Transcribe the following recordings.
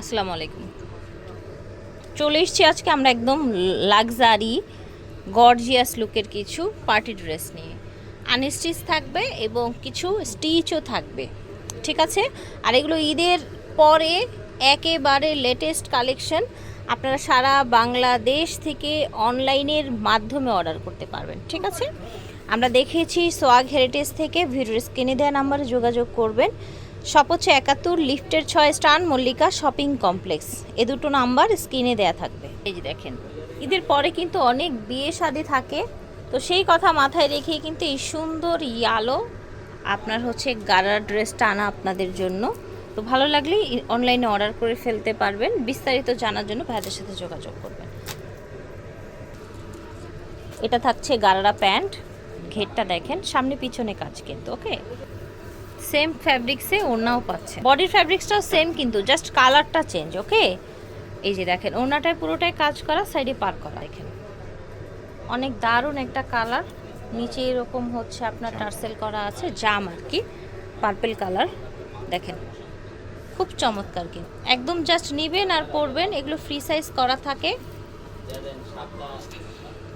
আসসালামু আলাইকুম। চলে এসছি আজকে আমরা একদম লাক্সারি, গর্জিয়াস লুকের কিছু পার্টি ড্রেস নিয়ে। আনস্টিচ থাকবে এবং কিছু স্টিচও থাকবে, ঠিক আছে? আর এগুলো ঈদের পরে একেবারে লেটেস্ট কালেকশন আপনারা সারা বাংলাদেশ থেকে অনলাইনের মাধ্যমে অর্ডার করতে পারবেন, ঠিক আছে? আমরা দেখিয়েছি সোয়াগ হেরিটেজ থেকে, ভিডিওর স্ক্রিনে দেওয়া নাম্বারে যোগাযোগ করবেন। শপ হচ্ছে একাত্তর, লিফটের ছয় স্টান, মল্লিকা শপিং কমপ্লেক্স। এ দুটো নাম্বার স্ক্রিনে দেয়া থাকবে। এই যে দেখেন, ঈদের পরে কিন্তু অনেক বিয়ে শাদি থাকে। তো সেই কথা মাথায় রেখে কিন্তু এই সুন্দর ইয়ালো আপনার হচ্ছে গারার ড্রেসটা আনা আপনাদের জন্য। তো ভালো লাগলে অনলাইনে অর্ডার করে ফেলতে পারবেন। বিস্তারিত জানার জন্য ভাইদের সাথে যোগাযোগ করবেন। এটা থাকছে গারারা প্যান্ট। ঘেরটা দেখেন, সামনে পিছনে কাজ কিন্তু, ওকে? সেম ফ্যাব্রিক্সে ওড়নাও পাচ্ছে। বডির ফ্যাব্রিক্সটাও সেম কিন্তু জাস্ট কালারটা চেঞ্জ ওকে এই যে দেখেন, ওড়নাটায় পুরোটাই কাজ করা সাইডে পার করা, দেখেন। অনেক দারুণ একটা কালার নিচে এরকম হচ্ছে আপনার টার্সেল করা আছে, জাম আর কি পার্পেল কালার দেখেন। খুব চমৎকার কিন্তু। একদম জাস্ট নিবেন আর পরবেন, এগুলো ফ্রি সাইজ করা থাকে।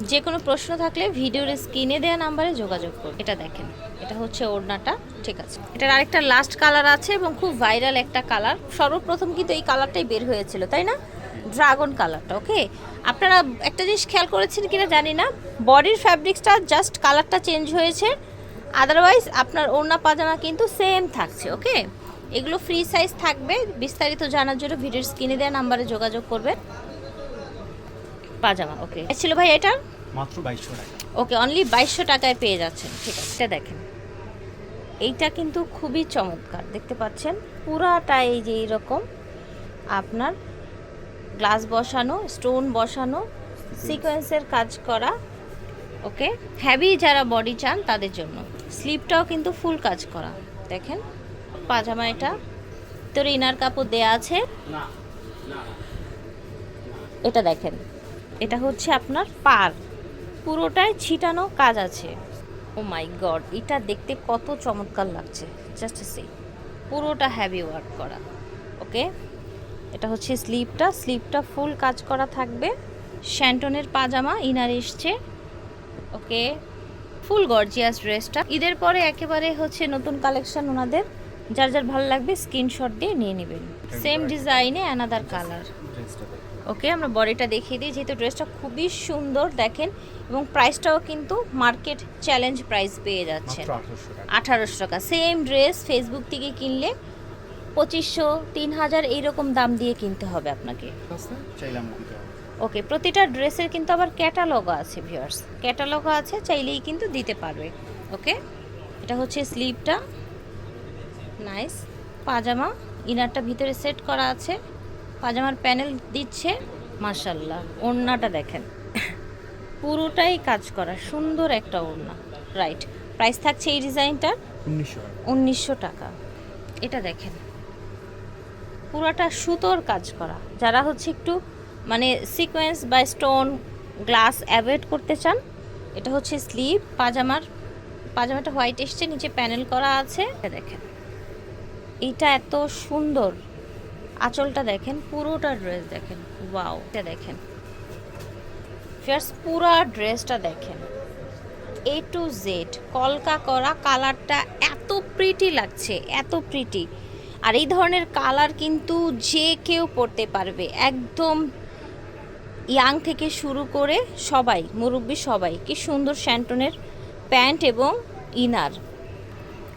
যে কোনো প্রশ্ন থাকলে ভিডিওর স্ক্রিনে দেওয়া নাম্বারে যোগাযোগ করুন। এটা দেখেন। এটা হচ্ছে ওড়নাটা। ঠিক আছে। এটার আরেকটা লাস্ট কালার আছে এবং খুব ভাইরাল একটা কালার সর্বপ্রথম কিন্তু এই কালারটাই বের হয়েছিল, তাই না? ড্রাগন কালারটা ওকে আপনারা একটা জিনিস খেয়াল করেছেন কিনা জানি না। বডির ফ্যাব্রিক্সটা জাস্ট কালারটা চেঞ্জ হয়েছে। আদারওয়াইজ আপনার ওড়না, পাজামা কিন্তু সেম থাকছে ওকে এগুলো ফ্রি সাইজ থাকবে। বিস্তারিত জানার জন্য ভিডিওর স্ক্রিনে দেওয়া নাম্বারে যোগাযোগ করবেন। পাজামা ওকে ছিল ভাই এটা মাত্র বাইশশো টাকা। ওকে অনলি বাইশশো টাকায় পেয়ে যাচ্ছেন। ঠিক আছে এটা দেখেন। এইটা কিন্তু খুবই চমৎকার দেখতে পাচ্ছেন? পুরাটা এই যে এইরকম আপনার গ্লাস বসানো স্টোন বসানো সিকোয়েন্সের কাজ করা ওকে? হ্যাভি যারা বডি চান তাদের জন্য। স্লিপটাও কিন্তু ফুল কাজ করা। দেখেন পাজামা এটা। তোর ইনার কাপড় দেয়া আছে। এটা দেখেন এটা হচ্ছে আপনার পার। পুরোটাই ছিটানো কাজ আছে। ও মাই গড এটা দেখতে কত চমৎকার লাগছে। জাস্ট সে পুরোটা হ্যাভি ওয়ার্ক করা। ওকে এটা হচ্ছে স্লিপটা স্লিপটা ফুল কাজ করা থাকবে। শ্যান্টনের পাজামা ইনার এসছে। ওকে ফুল গর্জিয়াস ড্রেসটা ঈদের পরে একেবারে হচ্ছে নতুন কালেকশন ওনাদের। যার যার ভালো লাগবে স্ক্রিনশট দিয়ে নিয়ে নেবেন। সেম ডিজাইনে অ্যানাদার কালার ওকে আমরা বডিটা দেখিয়ে দিই। যেহেতু ড্রেসটা খুবই সুন্দর দেখেন এবং প্রাইসটাও কিন্তু মার্কেট চ্যালেঞ্জ প্রাইস পেয়ে যাচ্ছে আঠারোশো টাকা। সেম ড্রেস ফেসবুক থেকে কিনলে পঁচিশশো তিন হাজার এইরকম দাম দিয়ে কিনতে হবে আপনাকে। হবে। ওকে প্রতিটা ড্রেসের কিন্তু আবার ক্যাটালগও আছে ভিউয়ার্স ক্যাটালগও আছে চাইলেই কিন্তু দিতে পারবে। ওকে এটা হচ্ছে স্লিভটা নাইস পাজামা ইনারটা ভিতরে সেট করা আছে। পাজামার প্যানেল দিচ্ছে মার্শাল্লাহ ওড়নাটা দেখেন। পুরোটাই কাজ করা সুন্দর একটা ওড়না রাইট প্রাইস থাকছে এই ডিজাইনটার উনিশশো টাকা। এটা দেখেন পুরোটা সুতোর কাজ করা। যারা হচ্ছে একটু মানে সিকোয়েন্স বা স্টোন গ্লাস অ্যাভয়েড করতে চান এটা হচ্ছে স্লিভ পাজামার পাজামাটা হোয়াইট এসছে নিচে প্যানেল করা আছে। এটা দেখেন এইটা এত সুন্দর। আঁচলটা দেখেন, পুরোটা ড্রেস দেখেন। ওয়াও এটা দেখেন। ফিয়ার্স পুরা ড্রেসটা দেখেন। এ টু জেড কলকা করা কালারটা এত প্রিটি লাগছে, এত প্রিটি আর এই ধরনের কালার কিন্তু যে কেউ পরতে পারবে, একদম ইয়াং থেকে শুরু করে সবাই, মুরব্বী সবাই, কি সুন্দর শ্যান্টনের প্যান্ট এবং ইনার।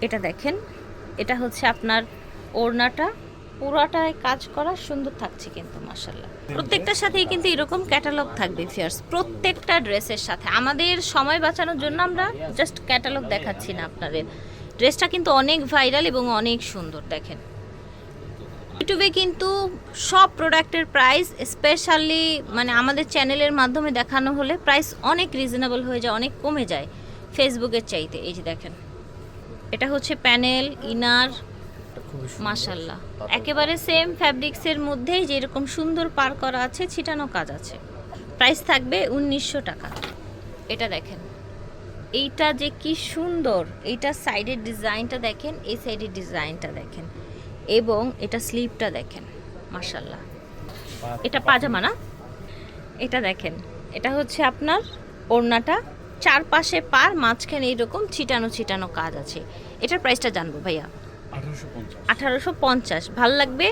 এটা দেখেন, এটা হচ্ছে আপনার ওড়নাটা। পুরাটায় কাজ করা সুন্দর থাকছে কিন্তু মাসাল্লাহ প্রত্যেকটার সাথেই কিন্তু এরকম ক্যাটালগ থাকবে ফিয়ার্স প্রত্যেকটা ড্রেসের সাথে। আমাদের সময় বাঁচানোর জন্য আমরা জাস্ট ক্যাটালগ দেখাচ্ছি না আপনাদের। ড্রেসটা কিন্তু অনেক ভাইরাল এবং অনেক সুন্দর, দেখেন। ইউটিউবে কিন্তু সব প্রোডাক্টের প্রাইস স্পেশালি মানে আমাদের চ্যানেলের মাধ্যমে দেখানো হলে প্রাইস অনেক রিজনেবল হয়ে যায়, অনেক কমে যায়। ফেসবুকের চাইতে, এই যে দেখেন। এটা হচ্ছে প্যানেল ইনার। মাশাল্লাহ একেবারে সেম ফ্যাব্রিক্সের মধ্যেই যেরকম সুন্দর পার করা আছে ছিটানো কাজ আছে। প্রাইস থাকবে উনিশশো টাকা। এটা দেখেন। এইটা যে কি সুন্দর। এইটা সাইডের ডিজাইনটা দেখেন এই সাইডের ডিজাইনটা দেখেন। এবং এটা স্লিভটা দেখেন মাশাল্লাহ এটা পাজামা না? এটা দেখেন। এটা হচ্ছে আপনার ওড়নাটা। চারপাশে পার মাঝখানে এরকম ছিটানো ছিটানো কাজ আছে। এটার প্রাইসটা জানব ভাইয়া। 1850 আঠারোশো পঞ্চাশ। ভালো লাগবে?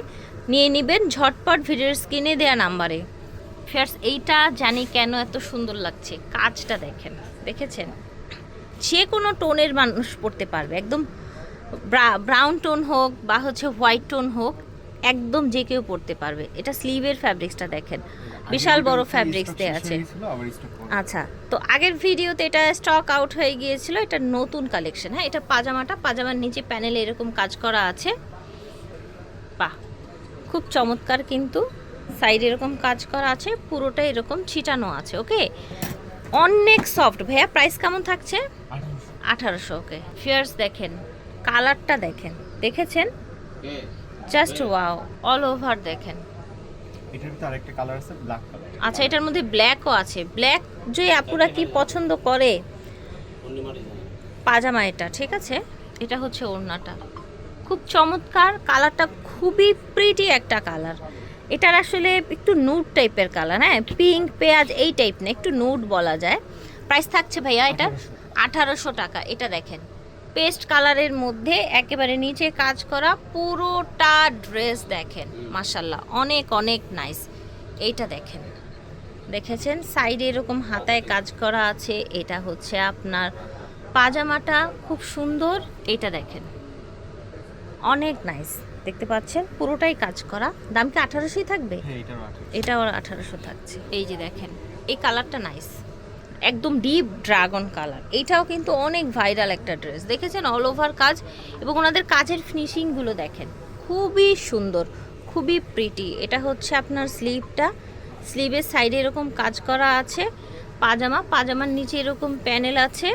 নিয়ে নেবেন। ঝটপট ভিডিওর স্ক্রিনে দেওয়া নাম্বারে। ফেয়ার্স এইটা জানি কেন এত সুন্দর লাগছে। কাজটা দেখেন, দেখেছেন? যে কোনো টোনের মানুষ পড়তে পারবে। একদম ব্রাউন টোন হোক বা হচ্ছে হোয়াইট টোন হোক, একদম যে কেউ পড়তে পারবে। এটা স্লিভের ফ্যাব্রিক্সটা দেখেন। বিশাল বড় ফ্যাব্রিক্স দেওয়া আছে। আচ্ছা তো আগের ভিডিওতে এটা স্টক আউট হয়ে গিয়েছিল এটা নতুন কালেকশন হ্যাঁ এটা পাজামাটা পাজামার নিচে প্যানেলে এরকম কাজ করা আছে। বাহ খুব চমৎকার কিন্তু সাইডে এরকম কাজ করা আছে পুরোটা এরকম ছিটানো আছে ওকে অনেক সফট ভাইয়া প্রাইস কেমন থাকছে? আঠারোশো ওকে ফিয়ার্স দেখেন কালারটা দেখেন দেখেছেন? জাস্ট ওয়াও অল ওভার দেখেন। এটার ভিতরে আরেকটা কালার আছে ব্ল্যাক কালার আচ্ছা এটার মধ্যে ব্ল্যাকও আছে। ব্ল্যাক যে আপুরা কি পছন্দ করে? পাজামা এটা ঠিক আছে? এটা হচ্ছে ওড়নাটা। খুব চমৎকার কালারটা খুবই প্রিটি একটা কালার। এটার আসলে একটু নুড টাইপের কালার হ্যাঁ? পিঙ্ক পেঁয়াজ এই টাইপ না একটু নুড বলা যায়। প্রাইস থাকছে ভাইয়া এটা আঠারোশো টাকা এটা দেখেন। পেস্ট কালারের মধ্যে একেবারে নিচে কাজ করা পুরোটা ড্রেস দেখেন মাসাল্লাহ অনেক অনেক নাইস এইটা দেখেন দেখেছেন? সাইডে এরকম হাতায় কাজ করা আছে এটা হচ্ছে আপনার পাজামাটা খুব সুন্দর এটা দেখেন। অনেক নাইস দেখতে পাচ্ছেন? পুরোটাই কাজ করা। দাম কি আঠারোশোই থাকবে? হ্যাঁ এটারও 1800 এটা ওর আঠারোশো থাকছে। এই যে দেখেন এই কালারটা নাইস একদম ডিপ ড্রাগন কালার এইটাও কিন্তু অনেক ভাইরাল একটা ড্রেস দেখেছেন? অল ওভার কাজ। এবং ওনাদের কাজের ফিনিশিংগুলো দেখেন। খুবই সুন্দর, খুবই প্রিটি এটা হচ্ছে আপনার স্লিভটা স্লিভের সাইডে এরকম কাজ করা আছে। পাজামা। পাজামার নিচে এরকম প্যানেল আছে।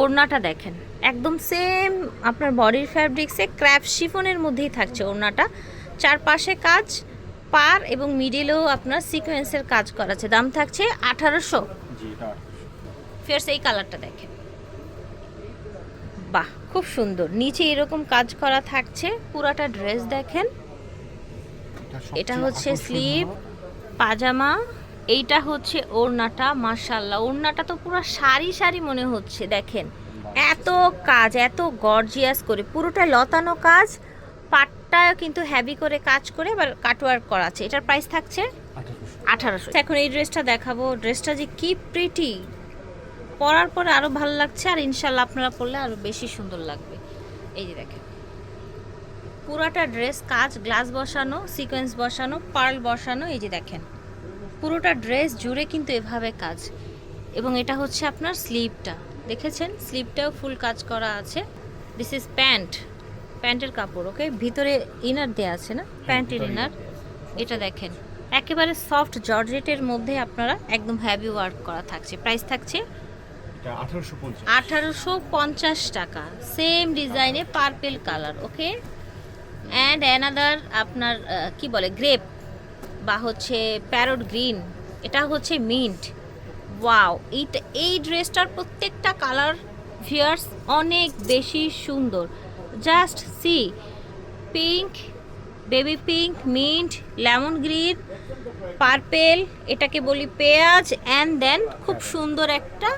ওড়নাটা দেখেন। একদম সেম আপনার বডির ফ্যাব্রিক্সে ক্র্যাপ শিফনের মধ্যেই থাকছে ওড়নাটা। চারপাশে কাজ, পার এবং মিডিলেও আপনার সিকোয়েন্সের কাজ করা আছে। দাম থাকছে আঠারোশো। জি এটা 1800 ফেয়ার্স এই কালারটা দেখেন। বাহ খুব সুন্দর। নিচে এরকম কাজ করা থাকছে পুরাটা ড্রেস দেখেন। এটা হচ্ছে স্লিপ পাজামা এইটা হচ্ছে ওড়নাটা মার্শাল্লাহ ওড়নাটা তো পুরো সারি সারি মনে হচ্ছে দেখেন। এত কাজ এত গর্জিয়াস করে পুরোটা লতানো কাজ পাটটাও কিন্তু হ্যাভি করে কাজ করে এবার কাটওয়ার্ক করা আছে। এটার প্রাইস থাকছে আঠারোশো। এখন এই ড্রেসটা দেখাবো। ড্রেসটা যে কি প্রিটি পরার পরে আরও ভালো লাগছে আর ইনশাল্লাহ আপনারা পরলে আরও বেশি সুন্দর লাগবে। এই যে দেখেন। পুরাটা ড্রেস কাজ গ্লাস বসানো সিকোয়েন্স বসানো পার্ল বসানো এই যে দেখেন। পুরোটা ড্রেস জুড়ে কিন্তু এভাবে কাজ। এবং এটা হচ্ছে আপনার স্লিভটা দেখেছেন? স্লিভটাও ফুল কাজ করা আছে। This is pant. প্যান্টের কাপড় ওকে ভিতরে ইনার দেওয়া আছে না? প্যান্টের ইনার এটা দেখেন। একেবারে সফট জর্জেটের মধ্যে আপনারা একদম হ্যাভি ওয়ার্ক করা থাকছে। প্রাইস থাকছে এটা 1850 আঠারোশো পঞ্চাশ। টাকা। সেম ডিজাইনে purple colour okay and another আপনার কি বলে গ্রেপ বা হচ্ছে প্যারট গ্রিন এটা হচ্ছে মিন্ট ওয়াও এইটা, এই ড্রেসটার প্রত্যেকটা কালার ভিয়ার্স অনেক বেশি সুন্দর। Just sea pink baby pink mint lemon green purple এটাকে বলি পেঁয়াজ অ্যান্ড দেন খুব সুন্দর একটা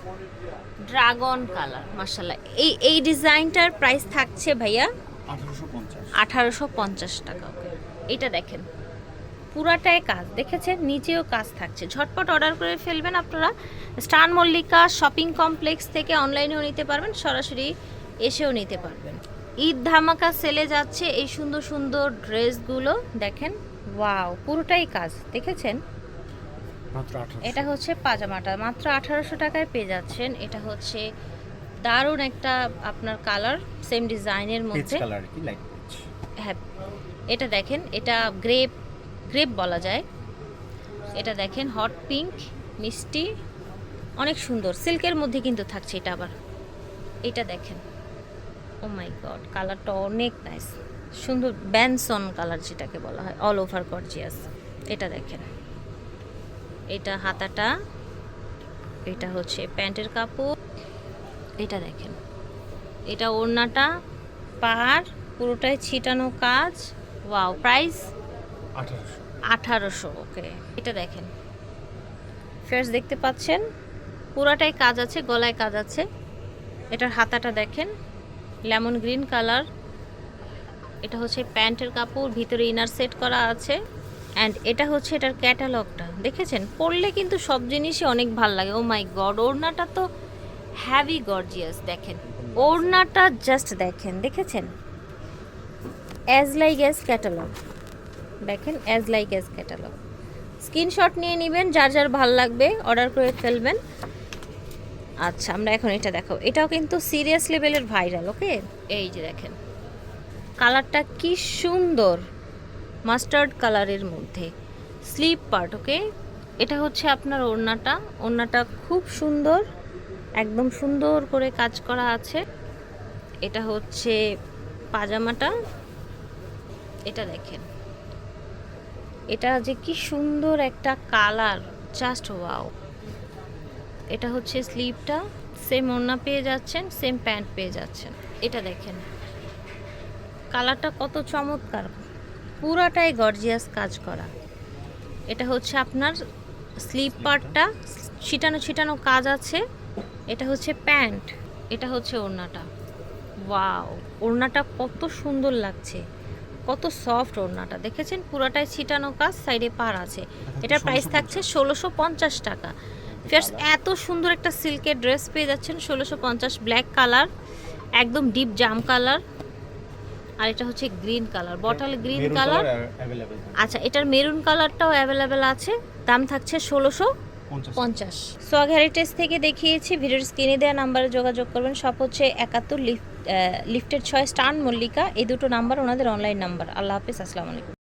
ড্রাগন কালার মার্শাল্লাহ এই এই ডিজাইনটার প্রাইস থাকছে ভাইয়া আঠারোশো পঞ্চাশ। টাকা এটা দেখেন পুরাটাই কাজ। দেখেছেন? নিচেও কাজ থাকছে। ঝটপট অর্ডার করে ফেলবেন আপনারা। স্টান মল্লিকা শপিং কমপ্লেক্স থেকে অনলাইনেও নিতে পারবেন সরাসরি এসেও নিতে পারবেন। ঈদ ধামাকা সেলে যাচ্ছে এই সুন্দর সুন্দর ড্রেসগুলো দেখেন? ওয়াও পুরোটাই কাজ। দেখেছেন? মাত্র 1800 এটা হচ্ছে পাজামাটা। মাত্র আঠারোশো টাকায় পেয়ে যাচ্ছেন। এটা হচ্ছে দারুণ একটা আপনার কালার সেম ডিজাইনের মধ্যে। হ্যাঁ এটা দেখেন এটা গ্রেপ গ্রেপ বলা যায়। এটা দেখেন হট পিঙ্ক মিষ্টি অনেক সুন্দর। সিল্কের মধ্যে কিন্তু থাকছে এটা আবার। এটা দেখেন। ও মাই গড কালারটা অনেক নাইস সুন্দর ব্যানসন কালার যেটাকে বলা হয় অল ওভার গর্জিয়াস এটা দেখেন। এটা হাতাটা এটা হচ্ছে প্যান্টের কাপড়। এটা দেখেন এটা ওড়নাটা পাহাড় পুরোটাই ছিটানো কাজ। ওয়াও প্রাইস আঠারোশো। ওকে। এটা দেখেন ফেয়ার্স দেখতে পাচ্ছেন? পুরাটাই কাজ আছে গলায় কাজ আছে। এটার হাতাটা দেখেন লেমন গ্রিন কালার। এটা হচ্ছে প্যান্টের কাপড় ভিতরে ইনার সেট করা আছে। অ্যান্ড এটা হচ্ছে এটার ক্যাটালগটা দেখেছেন? পরলে কিন্তু সব জিনিসই অনেক ভালো লাগে। ও মাই গড ওড়নাটা তো হ্যাভি গর্জিয়াস দেখেন। ওড়নাটা জাস্ট দেখেন, দেখেছেন? অ্যাজ লাইক অ্যাজ ক্যাটালগ দেখেন as like as catalogue screenshot নিয়ে নেবেন, যার যার ভালো লাগবে অর্ডার করে ফেলবেন। আচ্ছা আমরা এখন এটা দেখাবো। এটাও কিন্তু সিরিয়াস লেভেলের ভাইরাল ওকে এই যে দেখেন। কালারটা কি সুন্দর। মাস্টার্ড কালারের মধ্যে। Slip part, okay? এটা হচ্ছে আপনার ওড়নাটা। ওড়নাটা খুব সুন্দর, একদম সুন্দর করে কাজ করা আছে। এটা হচ্ছে পাজামাটা। এটা দেখেন। এটা যে কি সুন্দর একটা কালার, জাস্ট ওয়াও। এটা হচ্ছে স্লিভটা সেম ওড়না পেয়ে যাচ্ছেন, সেম প্যান্ট পেয়ে যাচ্ছেন। এটা দেখেন। কালারটা কত চমৎকার। পুরাটাই গর্জিয়াস কাজ করা। এটা হচ্ছে আপনার স্লিভ পার্টটা ছিটানো ছিটানো কাজ আছে। এটা হচ্ছে প্যান্ট এটা হচ্ছে ওড়নাটা। ওয়াও ওড়নাটা কত সুন্দর লাগছে। কত সফট ওড়নাটা। দেখেছেন? পুরাটাই ছিটানো কাজ সাইডে পার আছে। এটার প্রাইস থাকছে ষোলোশো পঞ্চাশ টাকা। ফিয়ার্স এত সুন্দর একটা সিল্কের ড্রেস পেয়ে যাচ্ছেন ষোলোশো পঞ্চাশ ব্ল্যাক কালার একদম ডিপ জাম কালার আর এটা হচ্ছে green colour. Bottle green colour আচ্ছা এটার মেরুন কালারটাও অ্যাভেলেবেল আছে। দাম থাকছে ষোলোশো পঞ্চাশ। সোয়াগ হেরিটেজ থেকে দেখিয়েছি ভিডিওর স্ক্রিনে দেওয়া নাম্বারে যোগাযোগ করবেন। সব হচ্ছে একাত্তর লিফট লিফটের ছয় স্টান মল্লিকা। এই দুটো নাম্বার ওনাদের অনলাইন নাম্বার আল্লাহ হাফিজ আসসালামু আলাইকুম।